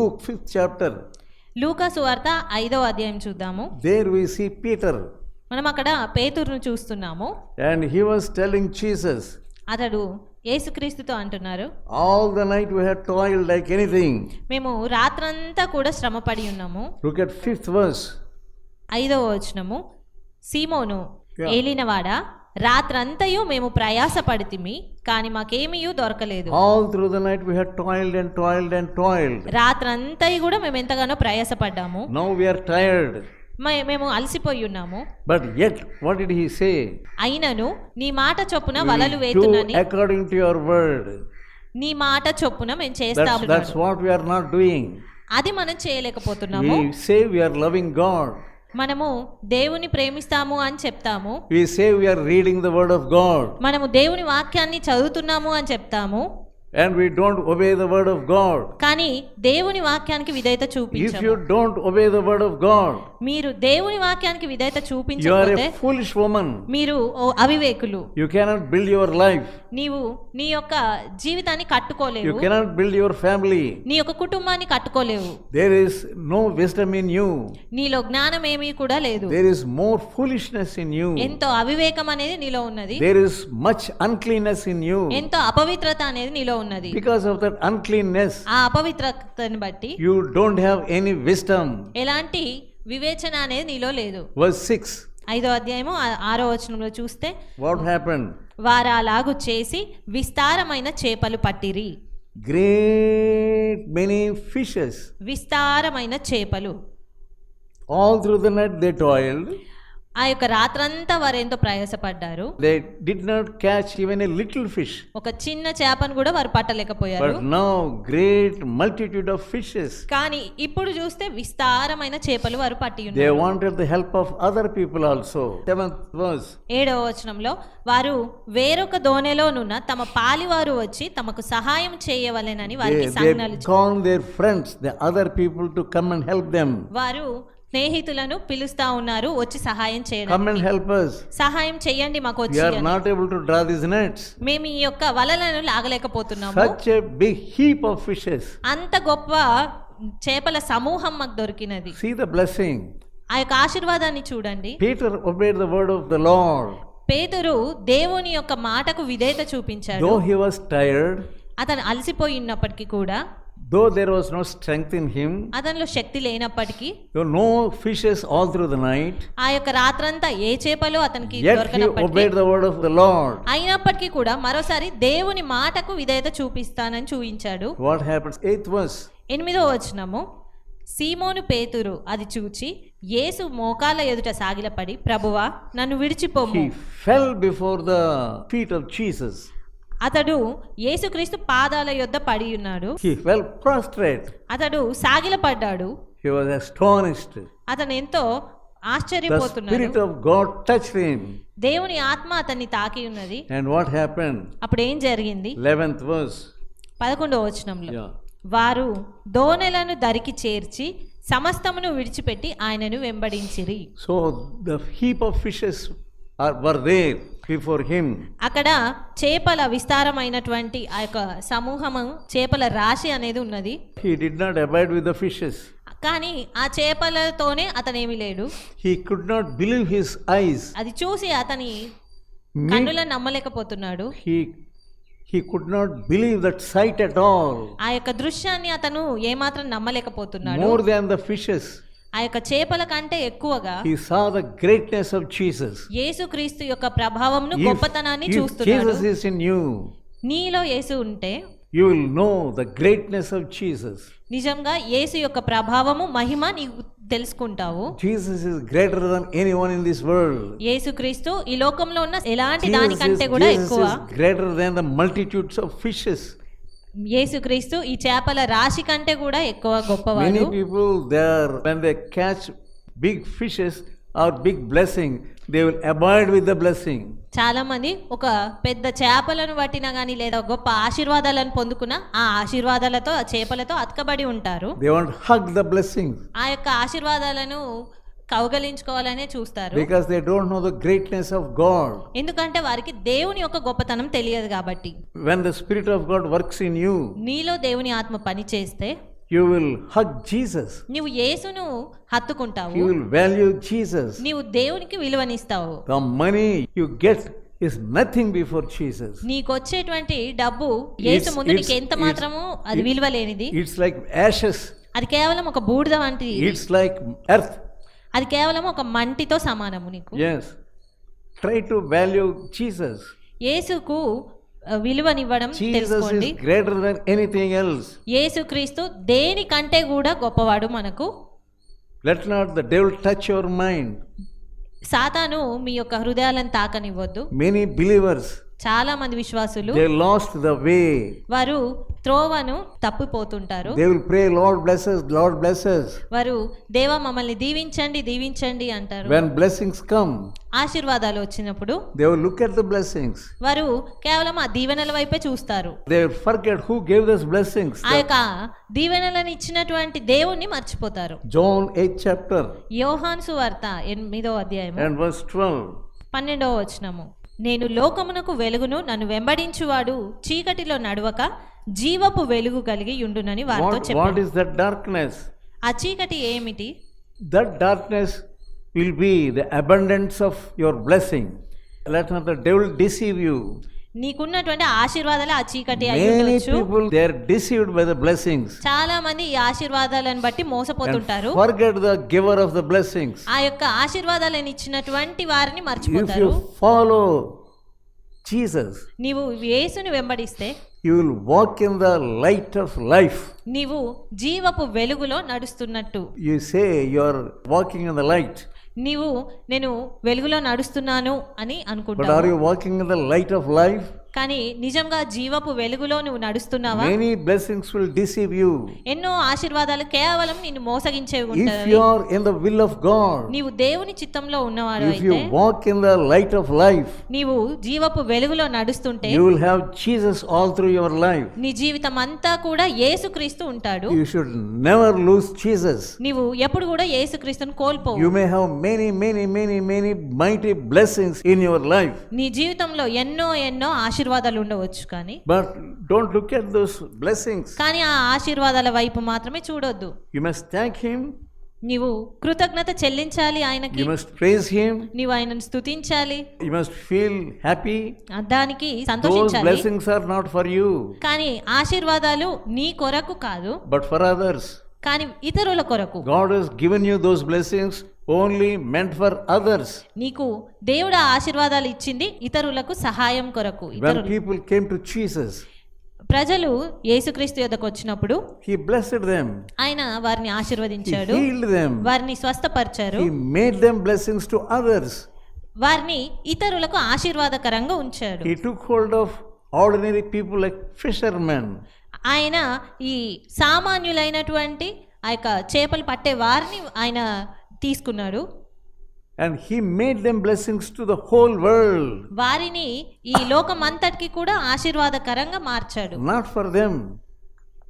Luke 5th chapter. లూకా సువార్త ఐదవ అధ్యాయం చూద్దాము There we see Peter మనం అక్కడ పేతురును చూస్తున్నాము and he was telling Jesus, అతడు యేసుక్రీస్తుతో అంటున్నారు All the night we had toiled like anything. మేము రాత్రంతా కూడా శ్రమపడి ఉన్నాము Look at 5th verse. ఐదవ వచనము సీమోను. ఏలినవాడా రాత్రంతయు మేము ప్రయాస పడితిమి కానీ మాకేమీ దొరకలేదు. All through the night we had toiled and toiled and toiled రాత్రంతయు కూడా మేము ఎంతగానో ప్రయాస పడ్డాము నౌ వి ఆర్ టైర్డ్ మేము అలసిపోయి ఉన్నాము. But yet what it he say అయినను నీ మాట చొప్పున వలలు వేతున్నాని అకార్డింగ్ యువర్ వర్డ్ నీ మాట చొప్పున మేము చేస్తాము that's we are not doing అది మనం చేయలేకపోతున్నాము. We say are loving God మనము దేవుని ప్రేమిస్తాము అని చెప్తాము We say we are reading the word of God. మనము దేవుని వాక్యాన్ని చదువుతున్నాము అని చెప్తాము And we don't obey the word of God. కానీ దేవుని వాక్యానికి విధేయత If చూపించము you don't obey the word of God, మీరు దేవుని వాక్యానికి విధేత చూపించకపోతే ఫూలిష్ వుమన్ మీరు ఓ అవివేకులు. You cannot build your life నీవు నీ యొక్క జీవితాన్ని కట్టుకోలేవు. You cannot build your family నీ యొక్క కుటుంబాన్ని కట్టుకోలేవు. There is no wisdom in you నీలో జ్ఞానం ఏమీ కూడా లేదు. There is more foolishness in you ఎంతో అవివేకం అనేది నీలో ఉన్నది. There is much uncleanness in you ఎంతో అపవిత్రత అనేది నీలో ఉన్నది. బికాజ్ ఆఫ్ దట్ అన్క్లీన్నెస్ ఆ అపవిత్రతని బట్టి you don't have any wisdom ఎలాంటి వివేచన అనేది నీలో లేదు. వర్స్ సిక్స్ ఐదో అధ్యాయము ఆరో వచనంలో చూస్తే వాట్ హ్యాపెన్ వారు అలాగు చేసి విస్తారమైన చేపలు పట్టిరి. గ్రేట్ మెనీ ఫిషెస్ విస్తారమైన చేపలు. All through the net they toiled ఆ యొక్క రాత్రంతా వారు ఎంతో ప్రయాసపడ్డారు. They did not catch even little fish ఒక చిన్న చేపను కూడా వారు పట్టలేకపోయారు. But great multitude of fishes కానీ ఇప్పుడు చూస్తే విస్తారమైన చేపలు వారు పట్టి ఉన్నారు. They the help of other people also 7th verse వచనంలో వారు వేరొక దోనెలో నున్న తమ పాలివారు వచ్చి తమకు సహాయం చేయవలెనని వారికి సంజ్ఞలు they friends the other people to come and help them వారు స్నేహితులను పిలుస్తా ఉన్నారు వచ్చి సహాయం చేయడం Come and help us. సహాయం చేయండి మాకు వచ్చి అని. not able to draw these nets. మేము ఈ యొక్క వలలను లాగలేకపోతున్నాము Such a big heap of fishes. అంత గొప్ప చేపల సమూహం మాకు దొరికినది See the blessing. ఆ యొక్క ఆశీర్వాదాన్ని చూడండి Peter obeyed the word of the Lord. పేతురు దేవుని యొక్క మాటకు విధేయత చూపించాడు Though he was tired, అతను అలసిపోయి ఉన్నప్పటికీ కూడా though there was no strength in him అతనిలో శక్తి లేనప్పటికీ no fishes all through the night ఆ యొక్క రాత్రంతా ఏ చేపలు అతనికి obeyed the word of the Lord అయినప్పటికీ కూడా మరోసారి దేవుని మాటకు విధేయత చూపిస్తానని చూపించాడు. వాట్ హ్యాపెన్స్ ఎయిత్ వర్స్ ఎనిమిదో వచనము. సీమోను పేతురు అది చూచి యేసు మోకాల ఎదుట సాగిలపడి ప్రభువా నన్ను విడిచిపోయి fell before the feet of అతడు యేసుక్రీస్తు పాదాల యొద్ద పడి ఉన్నాడు He fell prostrate. అతడు సాగిలపడ్డాడు He was astonished. అతను ఎంతో The ఆశ్చర్యపోతున్నాడు Spirit of God touched him. దేవుని ఆత్మ అతన్ని తాకి ఉన్నది And what happened? అప్పుడు ఏం జరిగింది Eleventh verse. పదకొండవ వచనంలో Yeah. వారు దోనెలను దరికి చేర్చి సమస్తమును విడిచిపెట్టి ఆయనను వెంబడించిరి So the heap of fishes were there before him. అక్కడ చేపల విస్తారమైనటువంటి ఆ యొక్క సమూహము చేపల రాశి అనేది ఉన్నది He did not abide with the fishes. కానీ ఆ చేపలతోనే అతనేమి లేడు He could not believe his eyes. అది చూసి అతని కన్నులను నమ్మలేకపోతున్నాడు He, he could not believe that sight at all. ఆ యొక్క దృశ్యాన్ని అతను ఏమాత్రం నమ్మలేకపోతున్నాడు More than the fishes, ఆ యొక్క చేపల కంటే ఎక్కువగా he saw the greatness of Jesus యేసుక్రీస్తు యొక్క ప్రభావమును గొప్పతనాన్ని చూస్తున్నాడు. జీసస్ ఇస్ ఇన్ యు నీలో యేసు ఉంటే you will know the greatness of Jesus నిజంగా యేసు యొక్క ప్రభావము మహిమ నీకు తెలుసుకుంటావు. Jesus is greater than anyone in this world యేసుక్రీస్తు ఈ లోకంలో ఉన్న ఎలాంటి దానికంటే కూడా ఎక్కువ. Greater than the multitudes of fishes యేసుక్రీస్తు ఈ చేపల రాశి కంటే కూడా ఎక్కువ Many గొప్పవాడు people there, when they catch big fishes or big blessing, they will abide with the blessing. చాలా మంది ఒక పెద్ద చేపలను పట్టినా కానీ లేదా గొప్ప ఆశీర్వాదాలను పొందుకున్న ఆ ఆశీర్వాదాలతో ఆ చేపలతో అతకబడి ఉంటారు They want to hug the blessing ఆ యొక్క ఆశీర్వాదాలను కౌగలించుకోవాలనే చూస్తారు. Because they don't know the greatness of God ఎందుకంటే వారికి దేవుని యొక్క గొప్పతనం తెలియదు కాబట్టి. When the spirit of God works in you నీలో దేవుని ఆత్మ పని చేస్తే యు విల్ హగ్ జీసస్ నీవు యేసును హత్తుకుంటావు. యు విల్ వాల్యూ జీసస్ నీవు దేవునికి విలువనిస్తావు. The money you get is nothing before Jesus నీకు వచ్చేటువంటి డబ్బు యేసు ముందు నీకు ఎంత మాత్రమో అది విలువ లేనిది ఇట్స్ లైక్ యాషెస్ అది కేవలం ఒక బూడిద వంటిది. ఇట్స్ లైక్ ఎర్త్ అది కేవలం ఒక మంటితో సమానము నీకు. Yes try to value Jesus యేసుకు విలువనివ్వడం తెలుసుకోండి. గ్రేటర్ దెన్ ఎనీథింగ్ ఎల్స్ యేసుక్రీస్తు దేనికంటే కూడా గొప్పవాడు మనకు. Let not the devil touch your mind సాతాను మీ యొక్క హృదయాలను తాకనివ్వద్దు. మెనీ బిలీవర్స్ చాలా మంది విశ్వాసులు దే వారు త్రోవను తప్పిపోతుంటారు. They will pray Lord blesses Lord blesses వారు దేవ మమ్మల్ని దీవించండి దీవించండి అంటారు. వెన్ బ్లెస్సింగ్స్ ఆశీర్వాదాలు వచ్చినప్పుడు దే విల్ లుక్ వారు కేవలం ఆ దీవెనల వైపే చూస్తారు. They will forget who thus blessings ఆయక దీవెనలను ఇచ్చినటువంటి దేవుణ్ణి మర్చిపోతారు. జోన్ 8 చాప్టర్ యోహాన్ సువార్త 8వ అధ్యాయం అండ్ పన్నెండవ వచ్చినము నేను లోకమునకు వెలుగును నన్ను వెంబడించువాడు చీకటిలో నడవక జీవపు వెలుగు కలిగి ఉండునని వారితో what చెప్పాను is that darkness? ఆ చీకటి ఏమిటి That darkness will be the abundance of your blessing. Let not the devil deceive you. నీకున్నటువంటి ఆశీర్వాదాలు ఆ చీకటి they are deceived by the blessings చాలా మంది ఈ ఆశీర్వాదాలను బట్టి మోసపోతుంటారు forget the giver of the blessings. ఆ యొక్క ఆశీర్వాదాలను ఇచ్చినటువంటి వారిని మర్చిపోతారు you follow Jesus, నీవు యేసుని వెంబడిస్తే you will walk in the light of life. నీవు జీవపు వెలుగులో నడుస్తున్నట్టు You say you are walking in the light, నీవు నేను వెలుగులో నడుస్తున్నాను అని అనుకుంటా walking the light of life కానీ నిజంగా జీవపు వెలుగులో నువ్వు నడుస్తున్నావా? ఎని బ్లెస్సింగ్స్ విల్ డిసీవ్ ఎన్నో ఆశీర్వాదాలు కేవలం నేను మోసగించేవి ఉంటాయి. In the will of God నీవు దేవుని చిత్తంలో ఉన్నవాడు you walk in the light of life నీవు జీవపు వెలుగులో నడుస్తుంటే you will have Jesus all through your life నీ జీవితం అంతా కూడా యేసుక్రీస్తు ఉంటాడు. You should never lose Jesus నీవు ఎప్పుడు కూడా యేసుక్రీస్తును కోల్పోవు. You may have many many many many mighty blessings in your life నీ జీవితంలో ఎన్నో ఎన్నో ఆశ ఆశీర్వాదాలు ఉండవచ్చు కానీ. But don't look at those blessings కానీ ఆ ఆశీర్వాదాల వైపు మాత్రమే చూడొద్దు. యు మస్ట్ థాంక్ హిమ్ నీవు కృతజ్ఞత చెల్లించాలి ఆయనకి. యు మస్ట్ ప్రైజ్ హిమ్ నీవు ఆయనను స్తుతించాలి. యు మస్ట్ ఫీల్ హ్యాపీ దానికి సంతోషించాలి. Blessings are not for you కానీ ఆశీర్వాదాలు నీ కొరకు కాదు. బట్ ఫర్ అదర్స్ కానీ ఇతరుల కొరకు. God has given you those blessings only meant for others. నీకు దేవుడు ఆశీర్వాదాలు ఇచ్చింది ఇతరులకు సహాయం కొరకు When ఇతరులు people came to Jesus, ప్రజలు యేసుక్రీస్తు యొద్దకు వచ్చినప్పుడు He blessed them, ఆయన వారిని He ఆశీర్వదించాడు healed them, వారిని స్వస్థపరిచారు He made them blessings to others. వారిని ఇతరులకు ఆశీర్వాదకరంగా ఉంచాడు He took hold of ordinary people like fishermen. ఆయన ఈ సామాన్యులైనటువంటి ఆ యొక్క చేపలు పట్టే వారిని ఆయన తీసుకున్నాడు And he made them blessings to the whole world, వారిని ఈ లోకం అంతటికి కూడా ఆశీర్వాదకరంగా మార్చాడు not for them.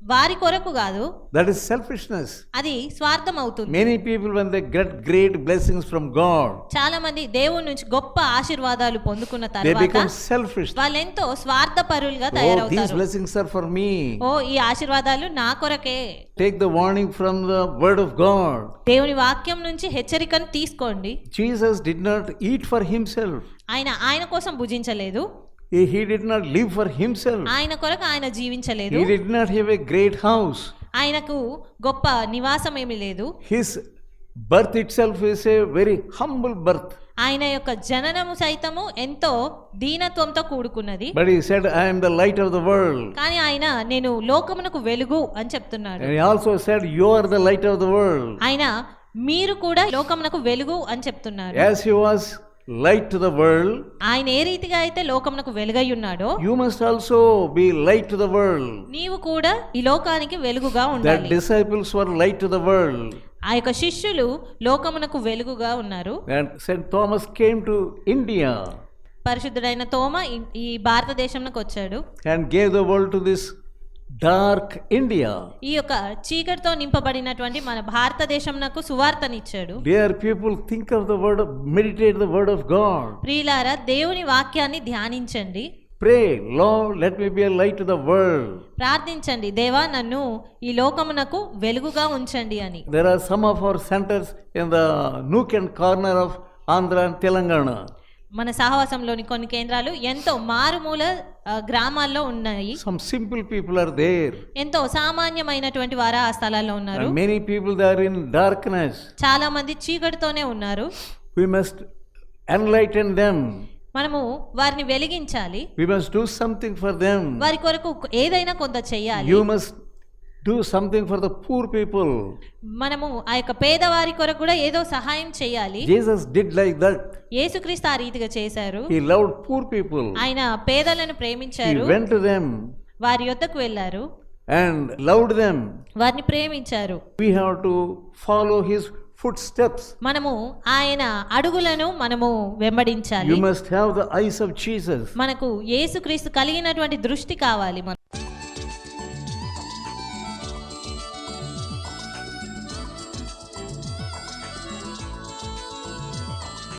వారి కొరకు కాదు That is selfishness. అది స్వార్థం అవుతుంది Many people, when they get great blessings from God, చాలా మంది దేవుడి నుంచి గొప్ప ఆశీర్వాదాలు పొందుకున్న they తర్వాత become selfish. వాళ్ళెంతో స్వార్థపరులుగా Oh, these తయారవుతారు blessings are for me. ఓ ఈ ఆశీర్వాదాలు నా కొరకే Take the warning from the Word of God. దేవుని వాక్యం నుంచి హెచ్చరికను తీసుకోండి Jesus did not eat for himself, ఆయన ఆయన కోసం భుజించలేదు he, he did not live for himself, ఆయన కొరకు ఆయన జీవించలేదు he did not have a great house. ఆయనకు గొప్ప నివాసం ఏమీ లేదు His birth itself is a very humble birth. ఆయన యొక్క జననము సైతము ఎంతో దీనత్వంతో కూడుకున్నది But he said, I am the light of the world. కానీ ఆయన నేను లోకమునకు వెలుగు అని చెప్తున్నాడు he also said, You are the light of the world. ఆయన మీరు కూడా లోకమునకు వెలుగు అని చెప్తున్నారు As he was light to the world, ఆయన ఏ రీతిగా అయితే లోకమునకు వెలుగై ఉన్నాడో you must also be light to the world. నీవు కూడా ఈ లోకానికి వెలుగుగా That ఉండాలి disciples were light to the world. ఆ యొక్క శిష్యులు లోకమునకు వెలుగుగా ఉన్నారు And St. Thomas came to India పరిశుద్ధుడైన తోమ ఈ- ఈ భారతదేశంలోకి వచ్చాడు and gave the world to this dark India. ఈ యొక్క చీకటితో నింపబడినటువంటి మన భారతదేశంనకు సువార్తనిచ్చాడు people, think of the word, of, meditate the word of God. ప్రియులారా దేవుని వాక్యాన్ని ధ్యానించండి Pray, Lord, let me be a light to the world. ప్రార్థించండి దేవా నన్ను ఈ లోకమునకు వెలుగుగా ఉంచండి అని There are some of our centers in the nook and corner of Andhra and Telangana. మన సహవాసంలోని కొన్ని కేంద్రాలు ఎంతో మారుమూల గ్రామాల్లో ఉన్నాయి. Some simple people are there ఎంతో సామాన్యమైనటువంటి వారు ఆ స్థలాల్లో ఉన్నారు. Many people there in darkness చాలా మంది చీకటితోనే ఉన్నారు. వి మస్ట్ ఎన్లైటెన్ దెం మనము వారిని వెలిగించాలి. We must do something for them వారి కొరకు ఏదైనా కొంత చేయాలి you must do something for the poor people. మనము ఆ యొక్క పేదవారి కొరకు కూడా ఏదో సహాయం చేయాలి Jesus did like that. యేసుక్రీస్తు ఆ రీతిగా చేశారు He loved poor people. ఆయన పేదలను He ప్రేమించారు went to them వారి యొద్దకు వెళ్ళారు and loved them. వారిని ప్రేమించారు We have to follow his footsteps. మనము ఆయన అడుగులను మనము వెంబడించాలి You must have the eyes of Jesus. మనకు యేసుక్రీస్తు కలిగినటువంటి దృష్టి కావాలి మన